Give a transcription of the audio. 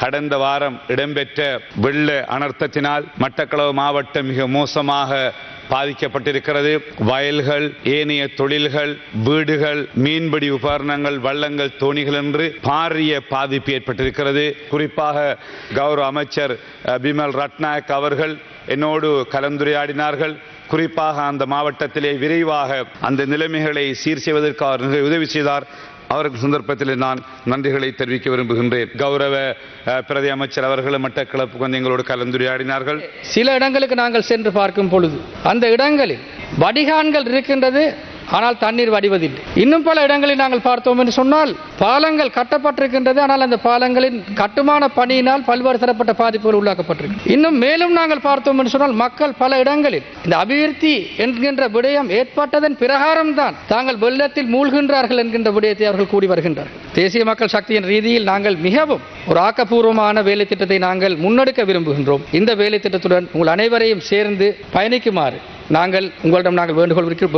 கடந்த வாரம் இடம்பெற்ற வெள்ள அனர்த்தத்தினால் மட்டக்களவு மாவட்டம் மிக மோசமாக பாதிக்கப்பட்டிருக்கிறது. வயல்கள் ஏனைய தொழில்கள் வீடுகள் மீன்பிடி உபகரணங்கள் வள்ளங்கள் தோணிகள் என்று பாரிய பாதிப்பு ஏற்பட்டிருக்கிறது. குறிப்பாக கௌரவ அமைச்சர் பிமல் ரட்நாயக் அவர்கள் என்னோடு கலந்துரையாடினார்கள். குறிப்பாக அந்த மாவட்டத்திலே விரைவாக அந்த நிலைமைகளை சீர் செய்வதற்கு அவர் உதவி செய்தார். அவருக்கு சந்தர்ப்பத்தில் நான் நன்றிகளை தெரிவிக்க விரும்புகின்றேன். கௌரவ பிரதி அமைச்சர் அவர்களும் மட்டக்களப்புக்கு வந்து எங்களோடு கலந்துரையாடினார்கள். சில இடங்களுக்கு நாங்கள் சென்று பார்க்கும் பொழுது அந்த இடங்களில் வடிகான்கள் இருக்கின்றது ஆனால் தண்ணீர் வடிவதில்லை. இன்னும் பல இடங்களில் நாங்கள் பார்த்தோம் என்று சொன்னால் பாலங்கள் கட்டப்பட்டிருக்கின்றது. ஆனால் அந்த பாலங்களின் கட்டுமான பணியினால் பல்வேறு தரப்பட்ட பாதிப்புகள் உள்ளாக்கப்பட்டிருக்கு இன்னும் மேலும் நாங்கள் பார்த்தோம் என்று சொன்னால் மக்கள் பல இடங்களில் இந்த அபிவிருத்தி என்கின்ற விடயம் ஏற்பட்டதன் பிரகாரம் தான் தாங்கள் வெள்ளத்தில் மூழ்கின்றார்கள் என்கின்ற விடயத்தை அவர்கள் கூடி வருகின்றார்கள். தேசிய மக்கள் சக்தியின் ரீதியில் நாங்கள் மிகவும் ஒரு ஆக்கப்பூர்வமான வேலை திட்டத்தை நாங்கள் முன்னெடுக்க விரும்புகின்றோம். இந்த வேலை திட்டத்துடன் உங்கள் அனைவரையும் சேர்ந்து பயணிக்குமாறு நாங்கள் உங்களிடம் நாங்கள் வேண்டுகோள் விடுக்கிறோம்.